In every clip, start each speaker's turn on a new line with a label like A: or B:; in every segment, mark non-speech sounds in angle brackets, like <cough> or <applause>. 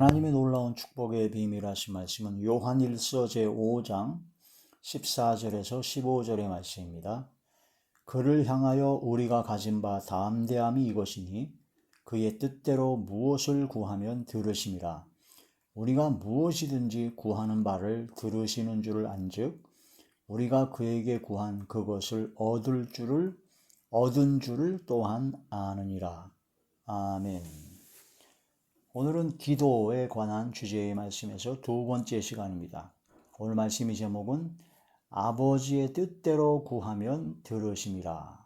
A: 하나님의 놀라운 축복의 비밀 하신 말씀은 요한일서 제5장 14절에서 15절의 말씀입니다. 그를 향하여 우리가 가진 바 담대함이 이것이니 그의 뜻대로 무엇을 구하면 들으심이라. 우리가 무엇이든지 구하는 바를 들으시는 줄을 안즉 우리가 그에게 구한 그것을 얻을 줄을 얻은 줄을 또한 아느니라. 아멘. 오늘은 기도에 관한 주제의 말씀에서 두 번째 시간입니다. 오늘 말씀의 제목은 아버지의 뜻대로 구하면 들으심이라.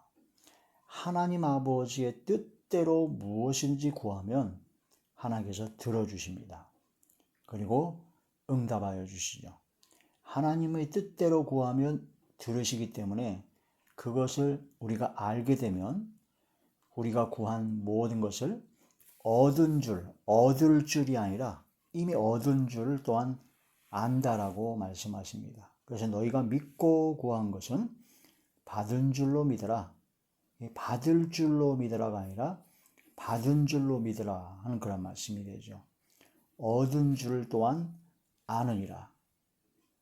A: 하나님 아버지의 뜻대로 무엇인지 구하면 하나님께서 들어주십니다. 그리고 응답하여 주시죠. 하나님의 뜻대로 구하면 들으시기 때문에 그것을 우리가 알게 되면 우리가 구한 모든 것을 얻은 줄, 얻을 줄이 아니라 이미 얻은 줄을 또한 안다라고 말씀하십니다. 그래서 너희가 믿고 구한 것은 받은 줄로 믿어라. 받을 줄로 믿으라가 아니라 받은 줄로 믿으라 하는 그런 말씀이 되죠. 얻은 줄 또한 아느니라.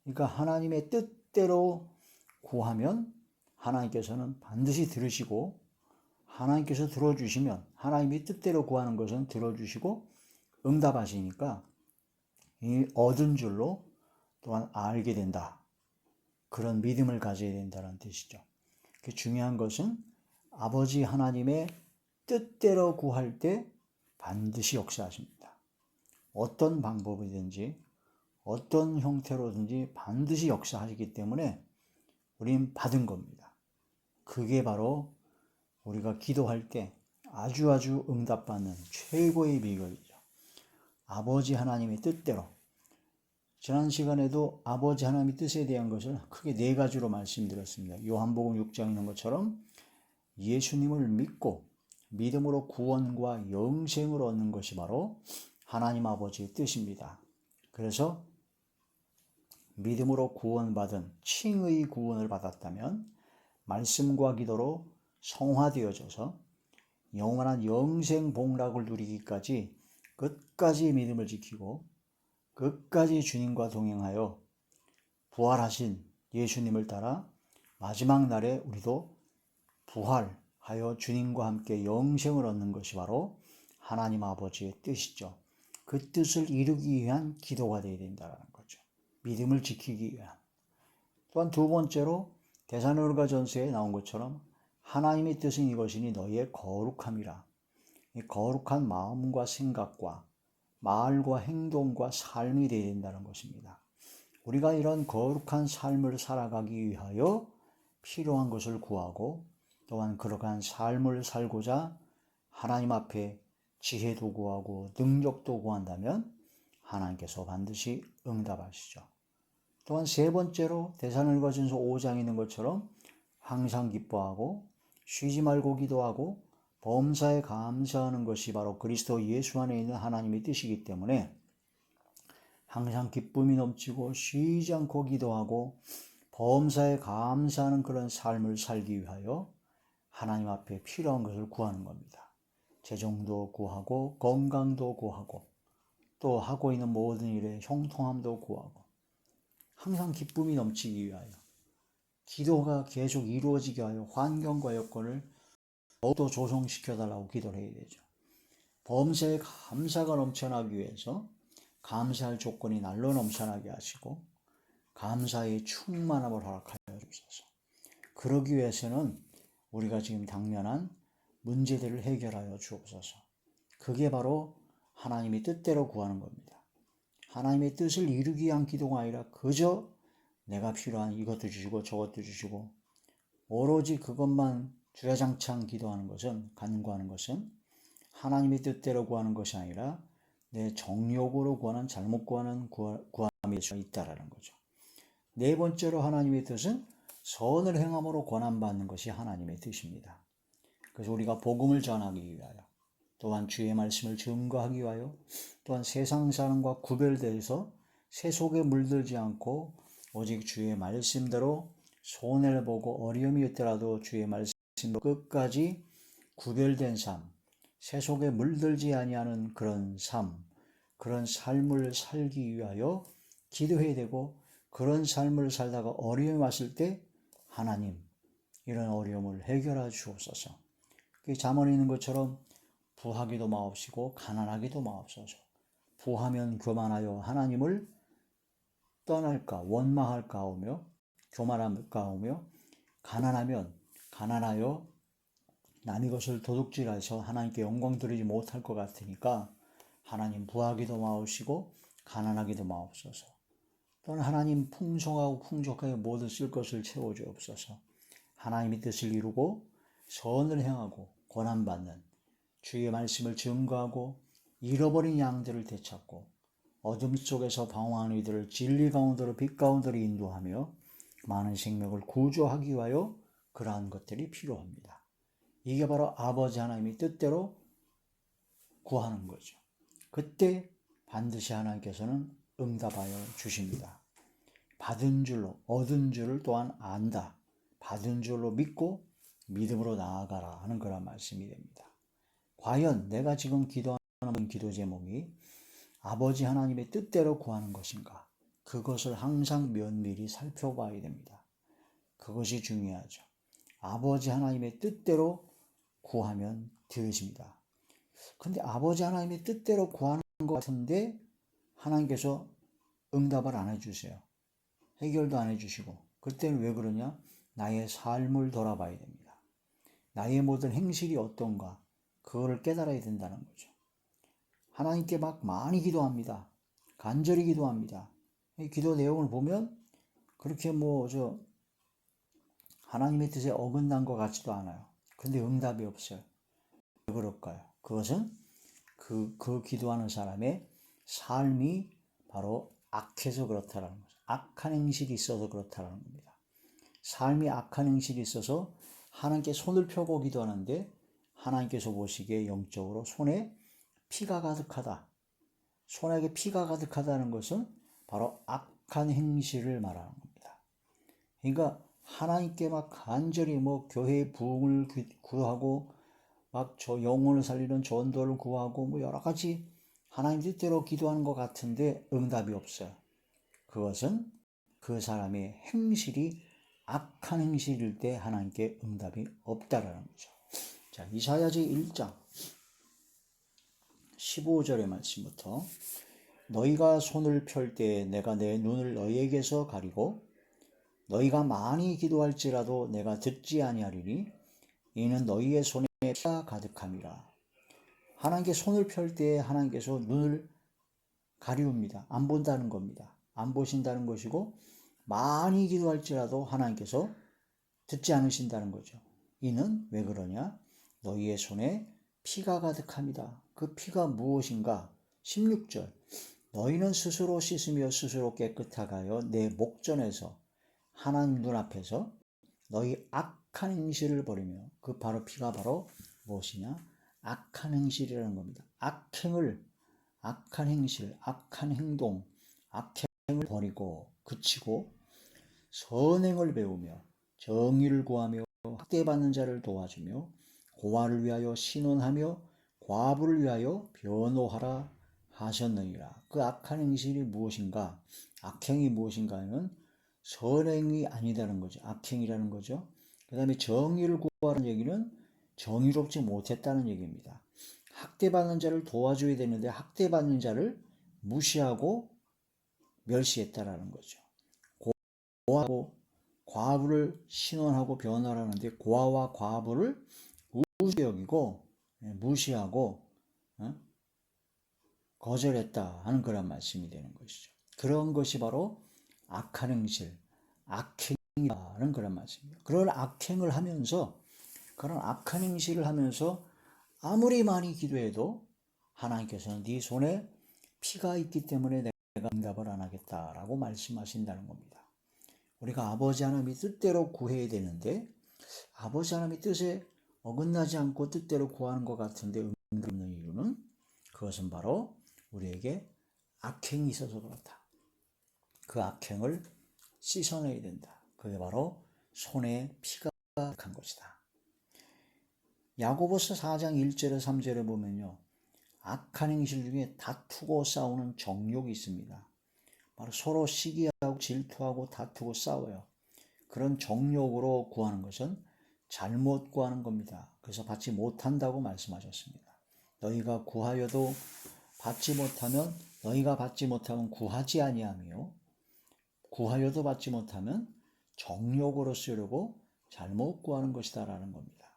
A: 그러니까 하나님의 뜻대로 구하면 하나님께서는 반드시 들으시고 하나님께서 들어주시면 하나님이 뜻대로 구하는 것은 들어주시고 응답하시니까 이 얻은 줄로 또한 알게 된다. 그런 믿음을 가져야 된다는 뜻이죠. 그 중요한 것은 아버지 하나님의 뜻대로 구할 때 반드시 역사하십니다. 어떤 방법이든지 어떤 형태로든지 반드시 역사하시기 때문에 우린 받은 겁니다. 그게 바로 우리가 기도할 때 아주 아주 응답받는 최고의 비결이죠. 아버지 하나님의 뜻대로. 지난 시간에도 아버지 하나님의 뜻에 대한 것을 크게 네 가지로 말씀드렸습니다. 요한복음 6장에 있는 것처럼 예수님을 믿고 믿음으로 구원과 영생을 얻는 것이 바로 하나님 아버지의 뜻입니다. 그래서 믿음으로 구원받은 칭의 구원을 받았다면 말씀과 기도로 성화되어져서 영원한 영생 복락을 누리기까지 끝까지 믿음을 지키고 끝까지 주님과 동행하여 부활하신 예수님을 따라 마지막 날에 우리도 부활하여 주님과 함께 영생을 얻는 것이 바로 하나님 아버지의 뜻이죠. 그 뜻을 이루기 위한 기도가 되어야 된다는 거죠. 믿음을 지키기 위한. 또한 두 번째로 대사노르가 전서에 나온 것처럼 하나님의 뜻은 이것이니 너희의 거룩함이라. 거룩한 마음과 생각과 말과 행동과 삶이 되어야 된다는 것입니다. 우리가 이런 거룩한 삶을 살아가기 위하여 필요한 것을 구하고 또한 그러한 삶을 살고자 하나님 앞에 지혜도 구하고 능력도 구한다면 하나님께서 반드시 응답하시죠. 또한 세 번째로 대사늘과전서 5장에 있는 것처럼 항상 기뻐하고 쉬지 말고 기도하고 범사에 감사하는 것이 바로 그리스도 예수 안에 있는 하나님의 뜻이기 때문에 항상 기쁨이 넘치고 쉬지 않고 기도하고 범사에 감사하는 그런 삶을 살기 위하여 하나님 앞에 필요한 것을 구하는 겁니다. 재정도 구하고 건강도 구하고 또 하고 있는 모든 일에 형통함도 구하고 항상 기쁨이 넘치기 위하여 기도가 계속 이루어지게 하여 환경과 여건을 더욱더 조성시켜 달라고 기도를 해야 되죠. 범사에 감사가 넘쳐나기 위해서 감사할 조건이 날로 넘쳐나게 하시고 감사의 충만함을 허락하여 주소서. 그러기 위해서는 우리가 지금 당면한 문제들을 해결하여 주옵소서. 그게 바로 하나님의 뜻대로 구하는 겁니다. 하나님의 뜻을 이루기 위한 기도가 아니라 그저 내가 필요한 이것도 주시고 저것도 주시고 오로지 그것만 주야장창 기도하는 것은 간구하는 것은 하나님의 뜻대로 구하는 것이 아니라 내 정욕으로 구하는 잘못 구하는 구함이 수 있다라는 거죠. 네 번째로 하나님의 뜻은 선을 행함으로 권한받는 것이 하나님의 뜻입니다. 그래서 우리가 복음을 전하기 위하여 또한 주의 말씀을 증거하기 위하여 또한 세상 사람과 구별돼서 세속에 물들지 않고 오직 주의 말씀대로 손해를 보고 어려움이 있더라도 주의 말씀으로 끝까지 구별된 삶, 세속에 물들지 아니하는 그런 삶, 그런 삶을 살기 위하여 기도해야 되고 그런 삶을 살다가 어려움이 왔을 때 하나님 이런 어려움을 해결해 주옵소서. 그 잠언에 있는 것처럼 부하기도 마옵시고 가난하기도 마옵소서. 부하면 교만하여 하나님을 떠날까 원망할까 하며 교만할까 하며 가난하면 가난하여 남의 것을 도둑질해서 하나님께 영광 드리지 못할 것 같으니까 하나님 부하기도 마옵시고 가난하기도 마옵소서. 또는 하나님 풍성하고 풍족하게 모든 쓸 것을 채워주옵소서. 하나님의 뜻을 이루고 선을 행하고 고난받는 주의 말씀을 증거하고 잃어버린 양들을 되찾고 어둠 속에서 방황하는 이들을 진리 가운데로 빛 가운데로 인도하며 많은 생명을 구조하기 위하여 그러한 것들이 필요합니다. 이게 바로 아버지 하나님의 뜻대로 구하는 거죠. 그때 반드시 하나님께서는 응답하여 주십니다. 받은 줄로 얻은 줄을 또한 안다. 받은 줄로 믿고 믿음으로 나아가라 하는 그런 말씀이 됩니다. 과연 내가 지금 기도하는 기도 제목이 아버지 하나님의 뜻대로 구하는 것인가? 그것을 항상 면밀히 살펴봐야 됩니다. 그것이 중요하죠. 아버지 하나님의 뜻대로 구하면 되어집니다. 근데 아버지 하나님의 뜻대로 구하는 것 같은데 하나님께서 응답을 안 해주세요. 해결도 안 해주시고 그때는 왜 그러냐? 나의 삶을 돌아봐야 됩니다. 나의 모든 행실이 어떤가 그거를 깨달아야 된다는 거죠. 하나님께 막 많이 기도합니다. 간절히 기도합니다. 기도 내용을 보면 그렇게 뭐 저 하나님의 뜻에 어긋난 것 같지도 않아요. 근데 응답이 없어요. 왜 그럴까요? 그것은 그, 그 기도하는 사람의 삶이 바로 악해서 그렇다는 거죠. 악한 행실이 있어서 그렇다는 겁니다. 삶이 악한 행실이 있어서 하나님께 손을 펴고 기도하는데 하나님께서 보시기에 영적으로 손에 피가 가득하다. 손에게 피가 가득하다는 것은 바로 악한 행실을 말하는 겁니다. 그러니까 하나님께 막 간절히 뭐 교회 부흥을 구하고 막 저 영혼을 살리는 전도를 구하고 뭐 여러 가지 하나님 뜻대로 기도하는 것 같은데 응답이 없어요. 그것은 그 사람의 행실이 악한 행실일 때 하나님께 응답이 없다라는 거죠. 자, 이사야지 1장 15절의 말씀부터 너희가 손을 펼 때 내가 내 눈을 너희에게서 가리고 너희가 많이 기도할지라도 내가 듣지 아니하리니 이는 너희의 손에 피가 가득함이라. 하나님께 손을 펼 때 하나님께서 눈을 가리웁니다. 안 본다는 겁니다. 안 보신다는 것이고 많이 기도할지라도 하나님께서 듣지 않으신다는 거죠. 이는 왜 그러냐? 너희의 손에 피가 가득합니다. 그 피가 무엇인가? 16절. 너희는 스스로 씻으며 스스로 깨끗하가요 내 목전에서 하나님 눈앞에서 너희 악한 행실을 버리며 그 바로 피가 바로 무엇이냐? 악한 행실이라는 겁니다. 악행을 악한 행실, 악한 행동, 악행을 버리고 그치고 선행을 배우며 정의를 구하며 학대받는 자를 도와주며 고아를 위하여 신원하며 과부를 위하여 변호하라 하셨느니라. 그 악한 행실이 무엇인가? 악행이 무엇인가는 선행이 아니다는 거죠. 악행이라는 거죠. 그 다음에 정의를 구하는 얘기는 정의롭지 못했다는 얘기입니다. 학대받는 자를 도와줘야 되는데 학대받는 자를 무시하고 멸시했다라는 거죠. 고아하고 과부를 신원하고 변호하는데 고아와 과부를 무시 여기고 예, 무시하고 어? 거절했다 하는 그런 말씀이 되는 것이죠. 그런 것이 바로 악한 행실, 악행이라는 그런 말씀입니다. 그런 악행을 하면서 그런 악한 행실을 하면서 아무리 많이 기도해도 하나님께서는 네 손에 피가 있기 때문에 내가 응답을 안 하겠다라고 말씀하신다는 겁니다. 우리가 아버지 하나님의 뜻대로 구해야 되는데 아버지 하나님의 뜻에 어긋나지 않고 뜻대로 구하는 것 같은데 응답 없는 이유는 그것은 바로 우리에게 악행이 있어서 그렇다. 그 악행을 씻어내야 된다. 그게 바로 손에 피가 간 것이다. 야고보서 4장 1절에 3절에 보면요. 악한 행실 중에 다투고 싸우는 정욕이 있습니다. 바로 서로 시기하고 질투하고 다투고 싸워요. 그런 정욕으로 구하는 것은 잘못 구하는 겁니다. 그래서 받지 못한다고 말씀하셨습니다. 너희가 구하여도 받지 못하면 너희가 받지 못하면 구하지 아니하며 구하여도 받지 못하면 정욕으로 쓰려고 잘못 구하는 것이다라는 겁니다.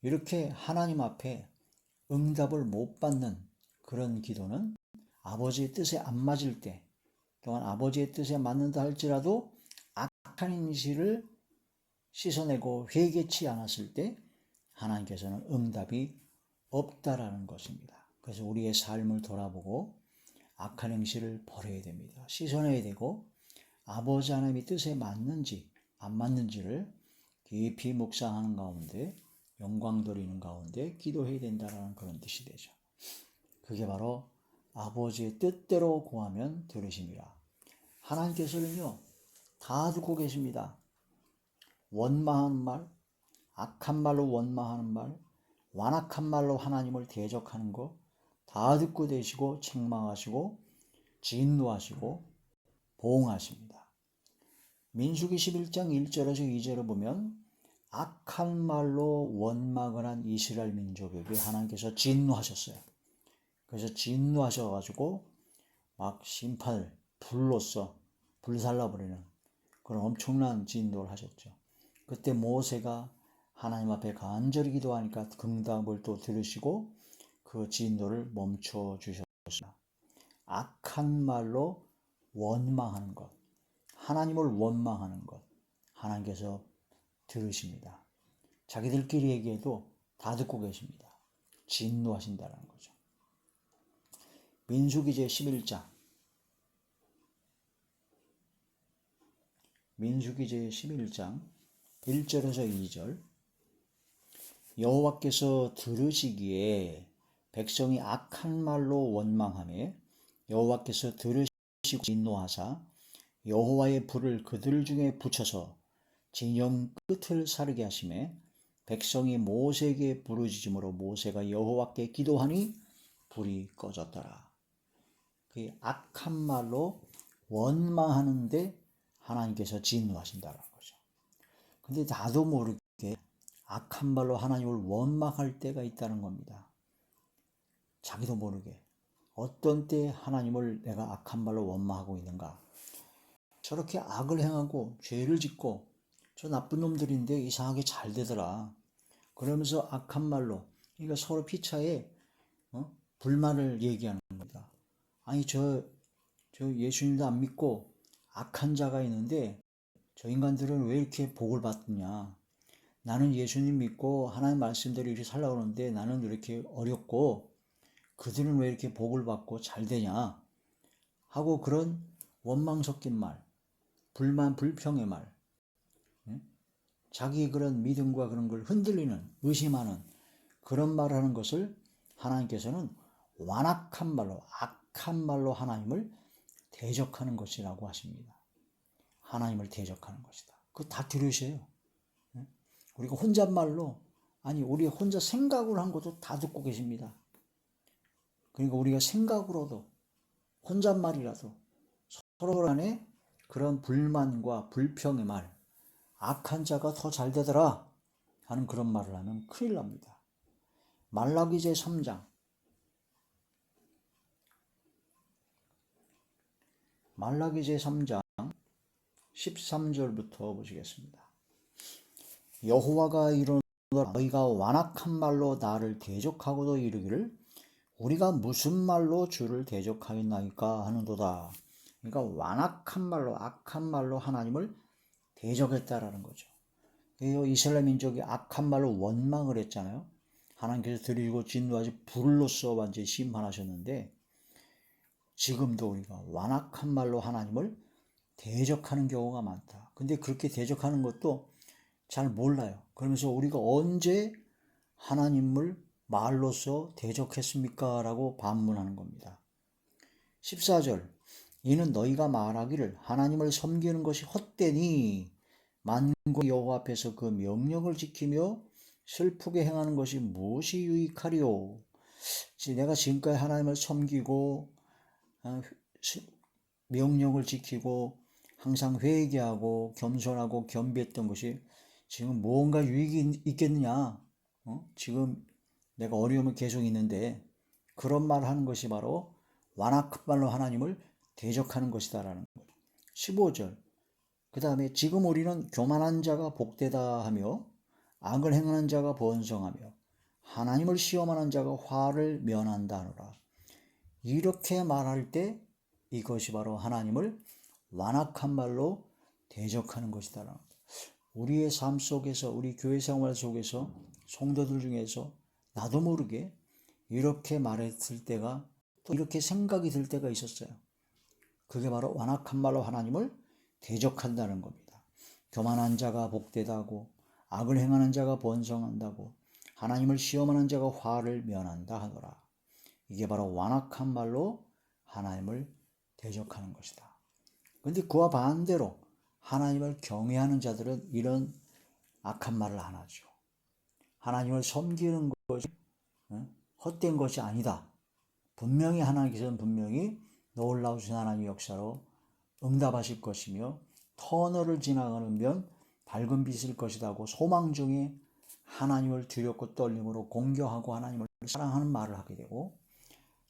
A: 이렇게 하나님 앞에 응답을 못 받는 그런 기도는 아버지의 뜻에 안 맞을 때 또한 아버지의 뜻에 맞는다 할지라도 악한 인실을 씻어내고 회개치 않았을 때 하나님께서는 응답이 없다라는 것입니다. 그래서 우리의 삶을 돌아보고 악한 행실을 버려야 됩니다. 씻어내야 되고 아버지 하나님의 뜻에 맞는지 안 맞는지를 깊이 묵상하는 가운데 영광 돌리는 가운데 기도해야 된다라는 그런 뜻이 되죠. 그게 바로 아버지의 뜻대로 구하면 들으심이라. 하나님께서는요, 다 듣고 계십니다. 원망하는 말, 악한 말로 원망하는 말, 완악한 말로 하나님을 대적하는 거다 듣고 되시고 책망하시고 진노하시고 보응하십니다. 민수기 11장 1절에서 2절을 보면 악한 말로 원망을 한 이스라엘 민족에게 하나님께서 진노하셨어요. 그래서 진노하셔가지고 막 심판을 불로써 불살라버리는 그런 엄청난 진노를 하셨죠. 그때 모세가 하나님 앞에 간절히 기도하니까 긍답을 또 들으시고 그 진노를 멈춰 주셨습니다. 악한 말로 원망하는 것, 하나님을 원망하는 것, 하나님께서 들으십니다. 자기들끼리 얘기해도 다 듣고 계십니다. 진노하신다는 거죠. 민수기 제 11장 민수기 제 11장 1절에서 2절 여호와께서 들으시기에 백성이 악한 말로 원망하며 여호와께서 들으시고 진노하사 여호와의 불을 그들 중에 붙여서 진영 끝을 사르게 하심에 백성이 모세에게 부르짖음으로 모세가 여호와께 기도하니 불이 꺼졌더라. 그 악한 말로 원망하는데 하나님께서 진노하신다는 거죠. 근데 나도 모르게 악한 말로 하나님을 원망할 때가 있다는 겁니다. 자기도 모르게 어떤 때 하나님을 내가 악한 말로 원망하고 있는가? 저렇게 악을 행하고 죄를 짓고 저 나쁜 놈들인데 이상하게 잘 되더라. 그러면서 악한 말로 그러니까 서로 피차에 어? 불만을 얘기하는 겁니다. 아니 저, 저 예수님도 안 믿고 악한 자가 있는데 저 인간들은 왜 이렇게 복을 받느냐. 나는 예수님 믿고 하나님 말씀대로 이렇게 살라고 하는데 나는 이렇게 어렵고 그들은 왜 이렇게 복을 받고 잘 되냐 하고 그런 원망 섞인 말, 불만, 불평의 말, 자기 그런 믿음과 그런 걸 흔들리는, 의심하는 그런 말 하는 것을 하나님께서는 완악한 말로, 악한 말로 하나님을 대적하는 것이라고 하십니다. 하나님을 대적하는 것이다. 그거 다 들으셔요. 우리가 혼잣말로, 아니, 우리 혼자 생각으로 한 것도 다 듣고 계십니다. 그러니까 우리가 생각으로도 혼잣말이라도 서로 간에 그런 불만과 불평의 말, 악한 자가 더 잘 되더라 하는 그런 말을 하면 큰일 납니다. 말라기 제 3장 말라기 제 3장 13절부터 보시겠습니다. 여호와가 이르노 너희가 완악한 말로 나를 대적하고도 이르기를 우리가 무슨 말로 주를 대적하였나이까 하는도다. 그러니까 완악한 말로 악한 말로 하나님을 대적했다라는 거죠. 이스라엘 민족이 악한 말로 원망을 했잖아요. 하나님께서 들이고 진노하지 불로써 완전히 심판하셨는데 지금도 우리가 완악한 말로 하나님을 대적하는 경우가 많다. 근데 그렇게 대적하는 것도 잘 몰라요. 그러면서 우리가 언제 하나님을 말로써 대적했습니까? 라고 반문하는 겁니다. 14절 이는 너희가 말하기를 하나님을 섬기는 것이 헛되니 만국 여호와 앞에서 그 명령을 지키며 슬프게 행하는 것이 무엇이 유익하리요 지- 내가 지금까지 하나님을 섬기고 어, 시- 명령을 지키고 항상 회개하고 겸손하고 겸비했던 것이 지금 무언가 유익이 있- 있겠느냐? 어? 지금 내가 어려움이 계속 있는데 그런 말을 하는 것이 바로 완악한 말로 하나님을 대적하는 것이다라는 거예요. 15절. 그 다음에 지금 우리는 교만한 자가 복되다 하며 악을 행하는 자가 번성하며 하나님을 시험하는 자가 화를 면한다 하노라. 이렇게 말할 때 이것이 바로 하나님을 완악한 말로 대적하는 것이다. 우리의 삶 속에서 우리 교회 생활 속에서 성도들 중에서 나도 모르게 이렇게 말했을 때가 또 이렇게 생각이 들 때가 있었어요. 그게 바로 완악한 말로 하나님을 대적한다는 겁니다. 교만한 자가 복되다고 악을 행하는 자가 번성한다고 하나님을 시험하는 자가 화를 면한다 하노라. 이게 바로 완악한 말로 하나님을 대적하는 것이다. 근데 그와 반대로 하나님을 경외하는 자들은 이런 악한 말을 안 하죠. 하나님을 섬기는 것이 어? 헛된 것이 아니다. 분명히 하나님께서는 분명히 놀라우신 하나님의 역사로 응답하실 것이며 터널을 지나가는 면 밝은 빛일 것이다고 소망 중에 하나님을 두렵고 떨림으로 공경하고 하나님을 사랑하는 말을 하게 되고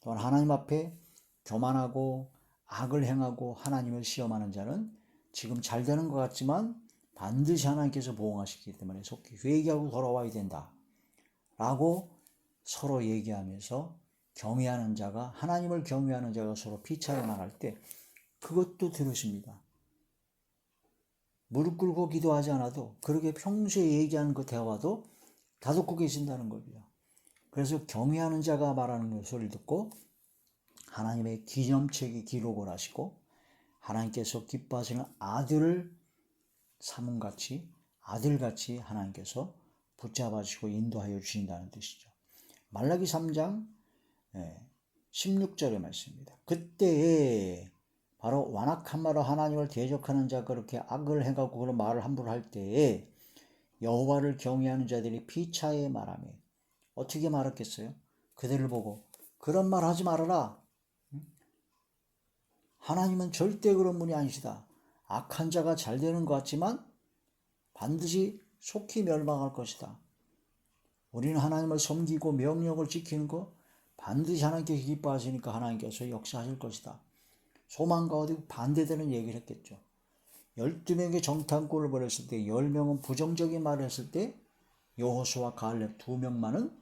A: 또한 하나님 앞에 교만하고 악을 행하고 하나님을 시험하는 자는 지금 잘 되는 것 같지만 반드시 하나님께서 보응하시기 때문에 속히 회개하고 돌아와야 된다. 라고 서로 얘기하면서 경외하는 자가 하나님을 경외하는 자가 서로 피차에 말할 때 그것도 들으십니다. 무릎 꿇고 기도하지 않아도 그렇게 평소에 얘기하는 그 대화도 다 듣고 계신다는 겁니다. 그래서 경외하는 자가 말하는 그 소리를 듣고 하나님의 기념책에 기록을 하시고 하나님께서 기뻐하시는 아들을 사문같이 아들같이 하나님께서 붙잡아주시고 인도하여 주신다는 뜻이죠. 말라기 3장 16절의 말씀입니다. 그때에 바로 완악한 말로 하나님을 대적하는 자 그렇게 악을 해가고 그런 말을 함부로 할 때에 여호와를 경외하는 자들이 피차에 말하며 어떻게 말했겠어요? 그들을 보고 그런 말 하지 말아라. 하나님은 절대 그런 분이 아니시다. 악한 자가 잘 되는 것 같지만 반드시 속히 멸망할 것이다. 우리는 하나님을 섬기고 명령을 지키는 것 반드시 하나님께 기뻐하시니까 하나님께서 역사하실 것이다. 소망 가운데 반대되는 얘기를 했겠죠. 12명의 정탐꾼을 보냈을 때 10명은 부정적인 말을 했을 때 여호수와 갈렙 두 명만은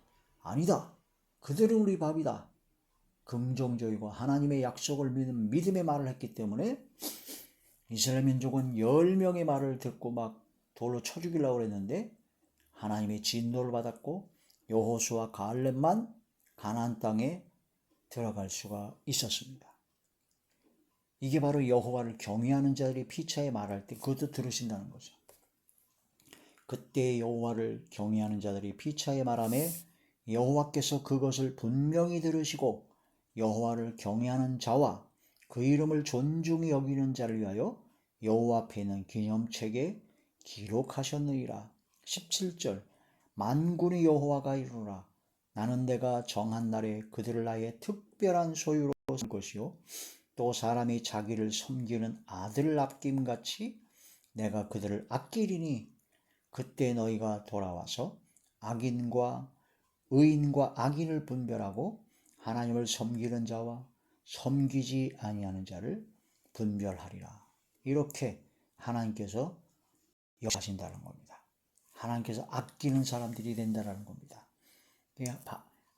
A: 아니다. 그들은 우리 밥이다. 긍정적이고 하나님의 약속을 믿는 믿음의 말을 했기 때문에 이스라엘 민족은 10명의 말을 듣고 막 돌로 쳐 죽이려고 했는데 하나님의 진노를 받았고 여호수와 갈렙만 가나안 땅에 들어갈 수가 있었습니다. 이게 바로 여호와를 경외하는 자들이 피차에 말할 때 그것도 들으신다는 거죠. 그때 여호와를 경외하는 자들이 피차에 말함에 여호와께서 그것을 분명히 들으시고 여호와를 경외하는 자와 그 이름을 존중히 여기는 자를 위하여 여호와 앞에 있는 기념책에 기록하셨느니라. 17절 만군의 여호와가 이루라 나는 내가 정한 날에 그들을 나의 특별한 소유로 쓸 것이요 또 사람이 자기를 섬기는 아들을 아낌같이 내가 그들을 아끼리니 그때 너희가 돌아와서 악인과 의인과 악인을 분별하고 하나님을 섬기는 자와 섬기지 아니하는 자를 분별하리라. 이렇게 하나님께서 역하신다는 겁니다. 하나님께서 아끼는 사람들이 된다는 겁니다.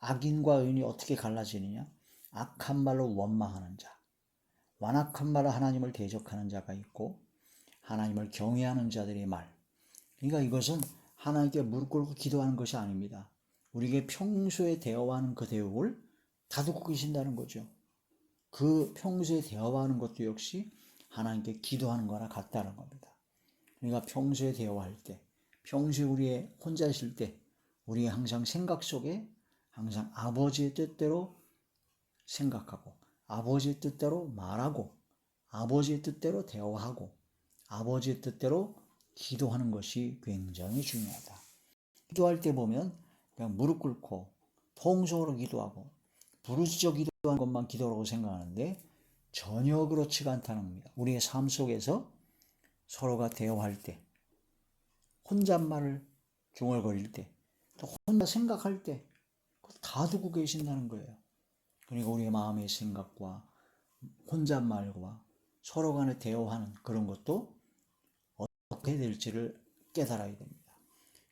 A: 악인과 의인이 어떻게 갈라지느냐? 악한 말로 원망하는 자, 완악한 말로 하나님을 대적하는 자가 있고 하나님을 경외하는 자들의 말. 그러니까 이것은 하나님께 무릎 꿇고 기도하는 것이 아닙니다. 우리에게 평소에 대화하는 그 대목을 다 듣고 계신다는 거죠. 그 평소에 대화하는 것도 역시 하나님께 기도하는 거나 같다는 겁니다. 그러니까 평소에 대화할 때, 평소에 우리의 혼자 있을 때, 우리 항상 생각 속에 항상 아버지의 뜻대로 생각하고, 아버지의 뜻대로 말하고, 아버지의 뜻대로 대화하고, 아버지의 뜻대로 기도하는 것이 굉장히 중요하다. 기도할 때 보면 그냥 무릎 꿇고 통성으로 기도하고 부르짖어 기도하는 것만 기도라고 생각하는데 전혀 그렇지가 않다는 겁니다. 우리의 삶 속에서 서로가 대화할 때 혼잣말을 중얼거릴 때 또 혼자 생각할 때 다 두고 계신다는 거예요. 그러니까 우리의 마음의 생각과 혼잣말과 서로 간에 대화하는 그런 것도 어떻게 될지를 깨달아야 됩니다.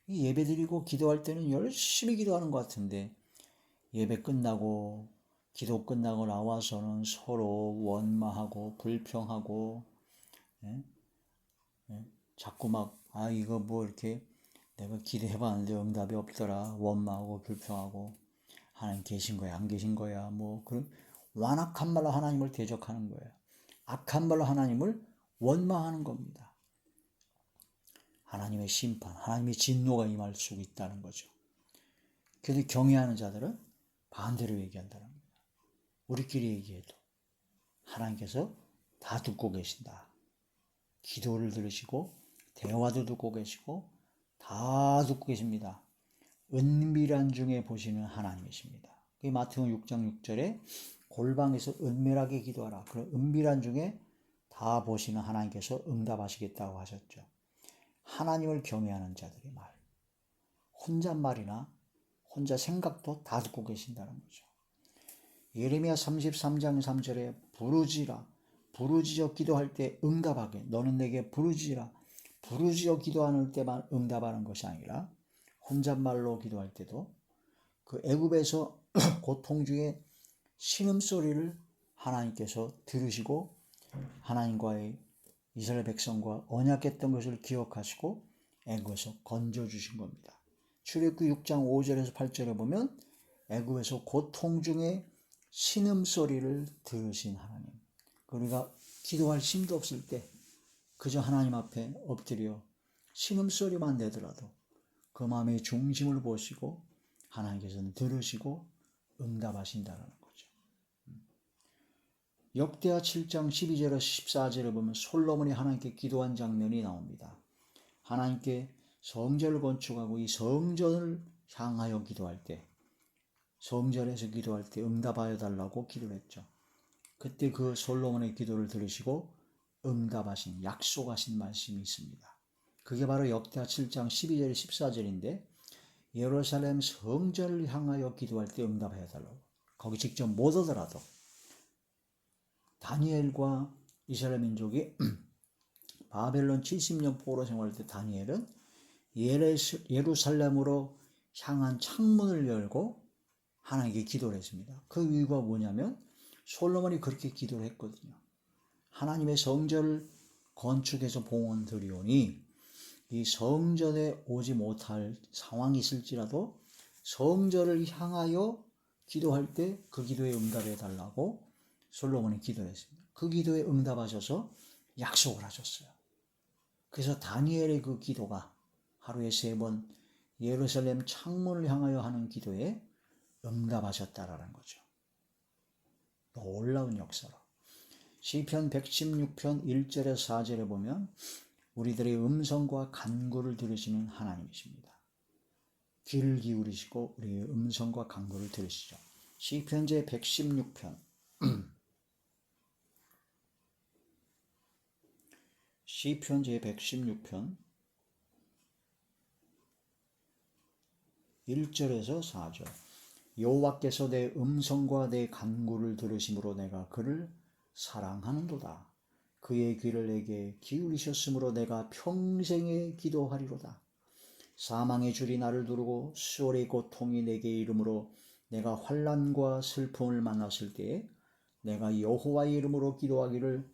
A: 이 예배 드리고 기도할 때는 열심히 기도하는 것 같은데 예배 끝나고 기도 끝나고 나와서는 서로 원망하고 불평하고 예? 예? 자꾸 막 아 이거 뭐 이렇게 내가 기도해봤는데 응답이 없더라. 원망하고 불평하고 하나님 계신 거야 안 계신 거야. 뭐 그런 완악한 말로 하나님을 대적하는 거예요. 악한 말로 하나님을 원망하는 겁니다. 하나님의 심판 하나님의 진노가 임할 수 있다는 거죠. 그래도 경외하는 자들은 반대로 얘기한다는 겁니다 우리끼리 얘기해도 하나님께서 다 듣고 계신다 기도를 들으시고 대화도 듣고 계시고 다 듣고 계십니다. 은밀한 중에 보시는 하나님이십니다. 그 마태복음 6장 6절에 골방에서 은밀하게 기도하라. 그런 은밀한 중에 다 보시는 하나님께서 응답하시겠다고 하셨죠. 하나님을 경외하는 자들의 말. 혼잣말이나 혼자 생각도 다 듣고 계신다는 거죠. 예레미야 33장 3절에 부르지라 부르짖어 기도할 때 응답하게 너는 내게 부르짖으라 부르짖어 기도하는 때만 응답하는 것이 아니라 혼잣말로 기도할 때도 그 애굽에서 고통 중에 신음소리를 하나님께서 들으시고 하나님과의 이스라엘 백성과 언약했던 것을 기억하시고 애굽에서 건져 주신 겁니다. 출애굽 6장 5절에서 8절에 보면 애굽에서 고통 중에 신음 소리를 들으신 하나님. 우리가 기도할 힘도 없을 때 그저 하나님 앞에 엎드려 신음 소리만 내더라도 그 마음의 중심을 보시고 하나님께서는 들으시고 응답하신다는 거죠. 역대하 7장 12절에서 14절에 보면 솔로몬이 하나님께 기도한 장면이 나옵니다. 하나님께 성전을 건축하고 이 성전을 향하여 기도할 때 성전에서 기도할 때 응답하여 달라고 기도를 했죠. 그때 그 솔로몬의 기도를 들으시고 응답하신 약속하신 말씀이 있습니다. 그게 바로 역대하 7장 12절 14절인데 예루살렘 성전을 향하여 기도할 때 응답해 달라고. 거기 직접 못 오더라도 다니엘과 이스라엘 민족이 <clears throat> 바벨론 70년 포로 생활할 때 다니엘은 예루살렘으로 향한 창문을 열고 하나님께 기도를 했습니다. 그 이유가 뭐냐면 솔로몬이 그렇게 기도를 했거든요. 하나님의 성전을 건축해서 봉헌 드리오니 이 성전에 오지 못할 상황이 있을지라도 성전을 향하여 기도할 때 그 기도에 응답해 달라고 솔로몬이 기도를 했습니다. 그 기도에 응답하셔서 약속을 하셨어요. 그래서 다니엘의 그 기도가 하루에 세 번 예루살렘 창문을 향하여 하는 기도에 응답하셨다라는 거죠. 놀라운 역사로. 시편 116편 1절에 4절에 보면 우리들의 음성과 간구를 들으시는 하나님이십니다. 귀를 기울이시고 우리의 음성과 간구를 들으시죠. 시편제 116편 <clears throat> 시편 제 116편 1절에서 4절 여호와께서 내 음성과 내 간구를 들으심으로 내가 그를 사랑하는도다. 그의 귀를 내게 기울이셨으므로 내가 평생에 기도하리로다. 사망의 줄이 나를 두르고 수월의 고통이 내게 이름으로 내가 환란과 슬픔을 만났을 때에 내가 여호와의 이름으로 기도하기를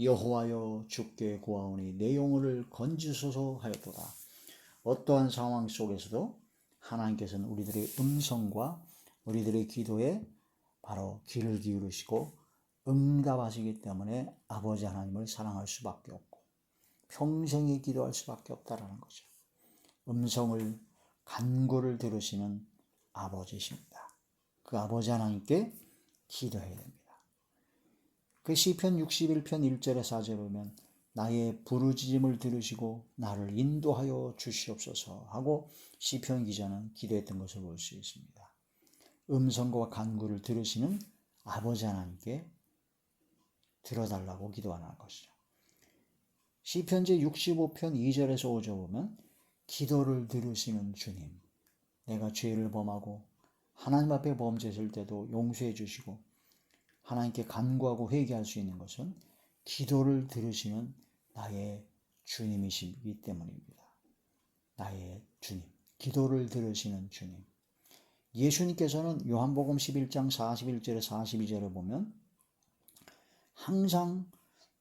A: 여호와여 주께 구하오니 내 영혼을 건지소서 하였도다. 어떠한 상황 속에서도 하나님께서는 우리들의 음성과 우리들의 기도에 바로 귀를 기울이시고 응답하시기 때문에 아버지 하나님을 사랑할 수밖에 없고 평생에 기도할 수밖에 없다라는 거죠. 음성을 간구를 들으시는 아버지십니다. 그 아버지 하나님께 기도해야 됩니다. 그 시편 61편 1절에 4절에 보면 나의 부르짖음을 들으시고 나를 인도하여 주시옵소서 하고 시편 기자는 기도했던 것을 볼 수 있습니다. 음성과 간구를 들으시는 아버지 하나님께 들어달라고 기도하는 것이죠. 시편제 65편 2절에서 5절 보면 기도를 들으시는 주님 내가 죄를 범하고 하나님 앞에 범죄했을 때도 용서해 주시고 하나님께 간구하고 회개할 수 있는 것은 기도를 들으시는 나의 주님이시기 때문입니다. 나의 주님. 기도를 들으시는 주님. 예수님께서는 요한복음 11장 41절에 42절에 보면 항상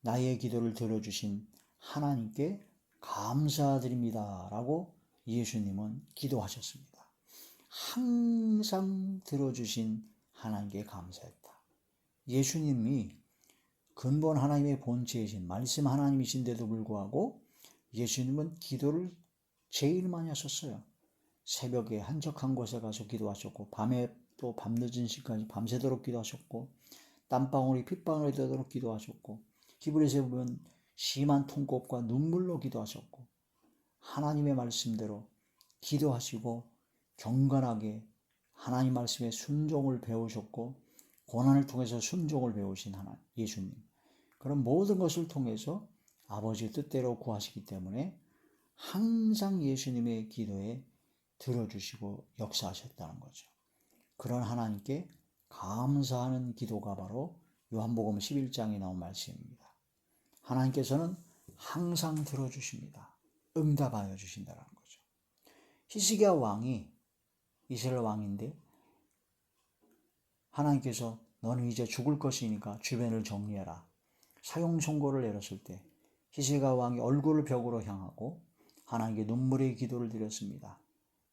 A: 나의 기도를 들어주신 하나님께 감사드립니다. 라고 예수님은 기도하셨습니다. 항상 들어주신 하나님께 감사했다. 예수님이 근본 하나님의 본체이신 말씀 하나님이신데도 불구하고 예수님은 기도를 제일 많이 하셨어요. 새벽에 한적한 곳에 가서 기도하셨고 밤에 또 밤늦은 시간까지 밤새도록 기도하셨고 땀방울이 핏방울이 되도록 기도하셨고 히브리서에 보면 심한 통곡과 눈물로 기도하셨고 하나님의 말씀대로 기도하시고 경건하게 하나님 말씀에 순종을 배우셨고 고난을 통해서 순종을 배우신 하나 예수님 그런 모든 것을 통해서 아버지의 뜻대로 구하시기 때문에 항상 예수님의 기도에 들어주시고 역사하셨다는 거죠. 그런 하나님께 감사하는 기도가 바로 요한복음 11장에 나온 말씀입니다. 하나님께서는 항상 들어주십니다. 응답하여 주신다는 거죠. 히스기야 왕이 이스라엘 왕인데 하나님께서 너는 이제 죽을 것이니까 주변을 정리해라. 사용 선고를 내렸을 때 히스기야 왕이 얼굴을 벽으로 향하고 하나님께 눈물의 기도를 드렸습니다.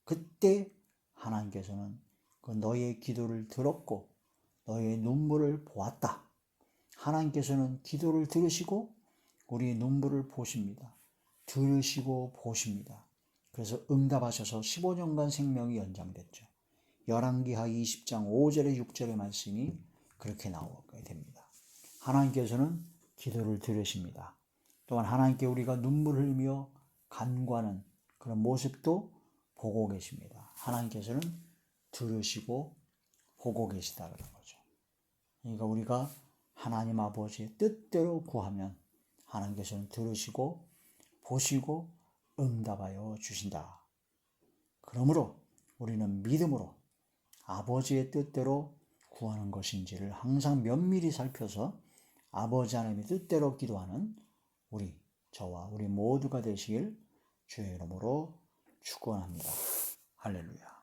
A: 그때 하나님께서는 그 너의 기도를 들었고 너의 눈물을 보았다. 하나님께서는 기도를 들으시고 우리의 눈물을 보십니다. 들으시고 보십니다. 그래서 응답하셔서 15년간 생명이 연장됐죠. 열왕기하 20장 5절에 6절의 말씀이 그렇게 나오게 됩니다. 하나님께서는 기도를 들으십니다. 또한 하나님께 우리가 눈물 흘며 간과하는 그런 모습도 보고 계십니다. 하나님께서는 들으시고 보고 계시다 그런 거죠. 그러니까 우리가 하나님 아버지의 뜻대로 구하면 하나님께서는 들으시고 보시고 응답하여 주신다. 그러므로 우리는 믿음으로 아버지의 뜻대로 구하는 것인지를 항상 면밀히 살펴서 아버지 하나님의 뜻대로 기도하는 우리 저와 우리 모두가 되시길 주의 이름으로 축원합니다. 할렐루야.